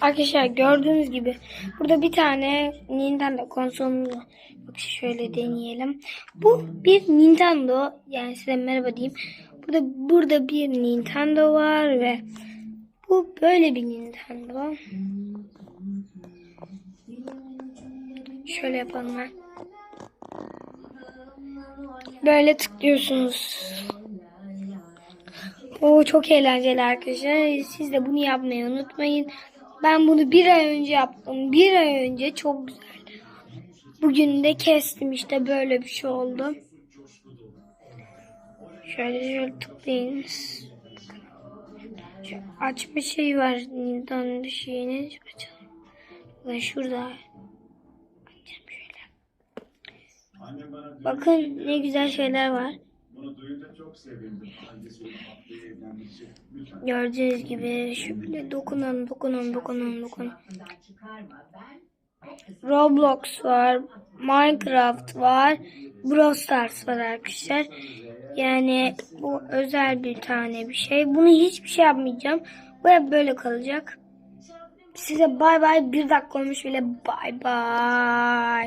Arkadaşlar gördüğünüz gibi burada bir tane Nintendo konsolumuz var. Bak şöyle deneyelim. Bu bir Nintendo. Yani size merhaba diyeyim. Burada burada bir Nintendo var ve bu böyle bir Nintendo. Şöyle yapalım ben. Böyle tıklıyorsunuz. O çok eğlenceli arkadaşlar. Siz de bunu yapmayı unutmayın. Ben bunu bir ay önce yaptım. Bir ay önce çok güzel. Bugün de kestim işte böyle bir şey oldu. Şöyle şöyle tıklayınız. Şu açma şeyi var. Nintendo şeyini açalım. Ve şurada. Bakın ne güzel şeyler var. Çok sevindim. Annesi Abdü'ye evlenmesi. Lütfen. Gördüğünüz gibi şöyle dokunun dokunun dokunun dokunun. Roblox var, Minecraft var, Brawl Stars var arkadaşlar. Yani bu özel bir tane bir şey. Bunu hiçbir şey yapmayacağım. Bu hep böyle kalacak. Size bay bay. Bir dakika olmuş bile bay bay.